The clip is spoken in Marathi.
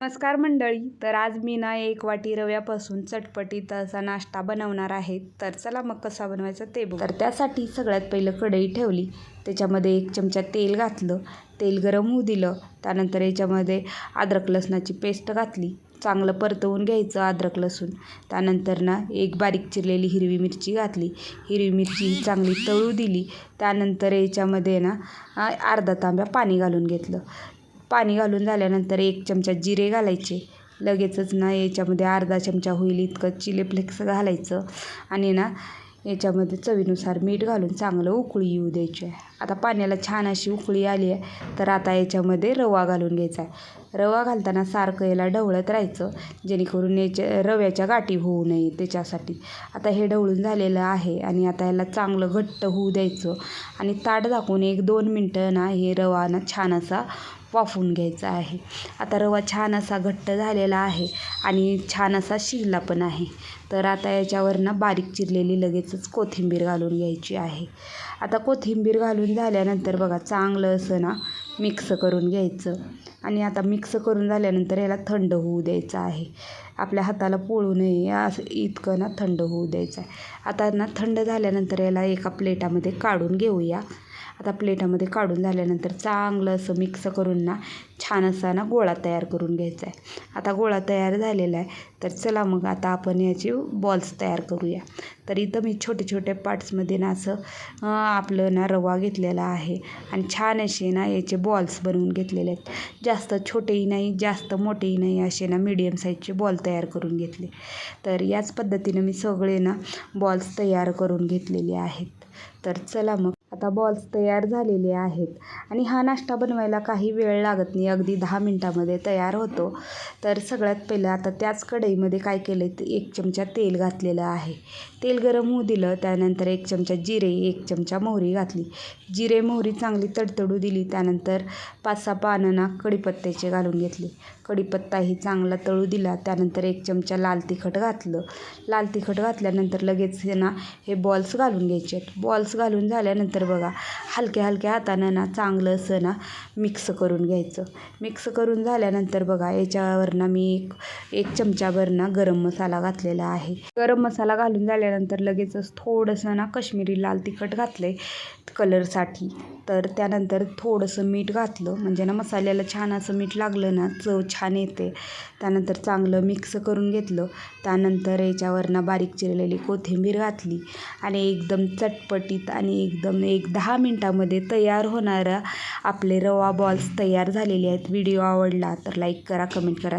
नमस्कार मंडळी तर आज मी ना एक वाटी रव्यापासून चटपटीत असा नाश्ता बनवणार आहे. तर चला मग कसा बनवायचा ते बघू. तर त्यासाठी सगळ्यात पहिलं कढई ठेवली त्याच्यामध्ये एक चमचा तेल घातलं तेल गरम होऊ दिलं त्यानंतर याच्यामध्ये अद्रक लसणाची पेस्ट घातली चांगलं परतवून घ्यायचं अद्रक लसूण. त्यानंतर ना एक बारीक चिरलेली हिरवी मिरची घातली हिरवी मिरची चांगली तळू दिली त्यानंतर याच्यामध्ये ना अर्धा तांब्या पाणी घालून घेतलं. पाणी घालून झाल्यानंतर एक चमचा जिरे घालायचे. लगेचच ना याच्यामध्ये अर्धा चमचा होईल इतकं चिली फ्लेक्स घालायचं. आणि ना याच्यामध्ये चवीनुसार मीठ घालून चांगलं उकळी येऊ द्यायची. आहे आता पाण्याला छान अशी उकळी आली आहे तर आता याच्यामध्ये रवा घालून घ्यायचा आहे. रवा घालताना सारखं याला ढवळत राहायचं जेणेकरून याच्या रव्याच्या गाठी होऊ नये त्याच्यासाठी. आता हे ढवळून झालेलं आहे आणि आता याला चांगलं घट्ट होऊ द्यायचं आणि ताट दाखवून एक दोन मिनटं ना हे रवा ना छान असा वाफवून घ्यायचा आहे. आता रवा छान असा घट्ट झालेला आहे आणि छान असा शिजला पण आहे. तर आता याच्यावर ना बारीक चिरलेली लगेचच कोथिंबीर घालून घ्यायची आहे. आता कोथिंबीर घालून झाल्यानंतर बघा चांगलं असं ना मिक्स करून घ्यायचं. आणि आता मिक्स करून झाल्यानंतर याला थंड होऊ द्यायचं आहे. आपल्या हाताला पोळू नये असं इतकं ना थंड होऊ द्यायचं आहे. आता ना थंड झाल्यानंतर याला एका प्लेटामध्ये काढून घेऊया. आता प्लेटामध्ये काढून झाल्यानंतर चांगलं असं मिक्स करून ना छान असा ना गोळा तयार करून घ्यायचा आहे. आता गोळा तयार झालेला आहे तर चला मग आता आपण याचे बॉल्स तयार करूया. तर इथं मी छोटे छोटे पार्ट्समध्ये ना असं आपलं ना रवा घेतलेला आहे आणि छान असे ना याचे बॉल्स बनवून घेतलेले आहेत. जास्त छोटेही नाही जास्त मोठेही नाही असे ना मीडियम साईजचे बॉल तयार करून घेतले. तर याच पद्धतीनं मी सगळे ना बॉल्स तयार करून घेतलेले आहेत. तर चला मग आता बॉल्स तयार झालेले आहेत. आणि हा नाश्ता बनवायला काही वेळ लागत नाही. अगदी दहा मिनटामध्ये तयार होतो. तर सगळ्यात पहिलं आता त्याच कढईमध्ये काय केलं ते एक चमचा तेल घातलेलं आहे. तेल गरम होऊ दिलं त्यानंतर एक चमचा जिरे एक चमचा मोहरी घातली. जिरे मोहरी चांगली तडतडू दिली त्यानंतर पाच सहा पानं ना कढीपत्त्याचे घालून घेतले. कढीपत्ताही चांगला तळू दिला त्यानंतर एक चमचा लाल तिखट घातलं. लाल तिखट घातल्यानंतर लगेच ना हे बॉल्स घालून घ्यायचे आहेत. बॉल्स घालून झाल्यानंतर बघा. हलक्या हलक्या हातानं ना चांगलं असं ना मिक्स करून घ्यायचं. मिक्स करून झाल्यानंतर बघा याच्यावर ना मी एक एक चमचाभर ना गरम मसाला घातलेला आहे. गरम मसाला घालून झाल्यानंतर लगेचच थोडंसं ना कश्मीरी लाल तिखट घातलं आहे कलरसाठी. तर त्यानंतर थोडंसं मीठ घातलं म्हणजे ना मसाल्याला छान असं मीठ लागलं ना चव छान येते. त्यानंतर चांगलं मिक्स करून घेतलं. त्यानंतर याच्यावर ना बारीक चिरलेली कोथिंबीर घातली आणि एकदम चटपटीत आणि एकदम एक एक दहा मिनटामध्ये तयार होणारा आपले रवा बॉल्स तयार झालेले आहेत. व्हिडिओ आवडला तर लाईक करा कमेंट करा